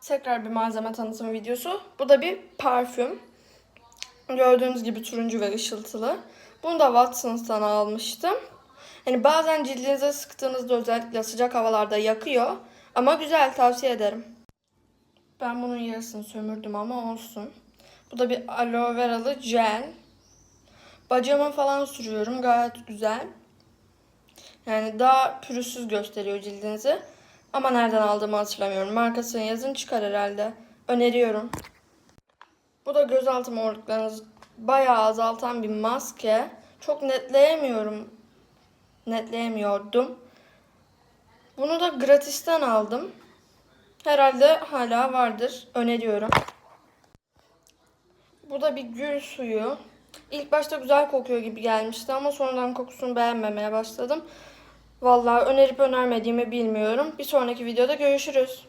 Tekrar bir malzeme tanıtımı videosu. Bu da bir parfüm. Gördüğünüz gibi turuncu ve ışıltılı. Bunu da Watsons'tan almıştım. Hani bazen cildinize sıktığınızda özellikle sıcak havalarda yakıyor. Ama güzel tavsiye ederim. Ben bunun yarısını sömürdüm ama olsun. Bu da bir aloe veralı jel. Bacağıma falan sürüyorum. Gayet güzel. Yani daha pürüzsüz gösteriyor cildinizi. Ama nereden aldığımı hatırlamıyorum. Markasını yazın çıkar herhalde. Öneriyorum. Bu da gözaltı morluklarınızı bayağı azaltan bir maske. Çok netleyemiyorum. Netleyemiyordum. Bunu da gratisten aldım. Herhalde hala vardır. Öneriyorum. Bu da bir gül suyu. İlk başta güzel kokuyor gibi gelmişti ama sonradan kokusunu beğenmemeye başladım. Vallahi önerip önermediğimi bilmiyorum. Bir sonraki videoda görüşürüz.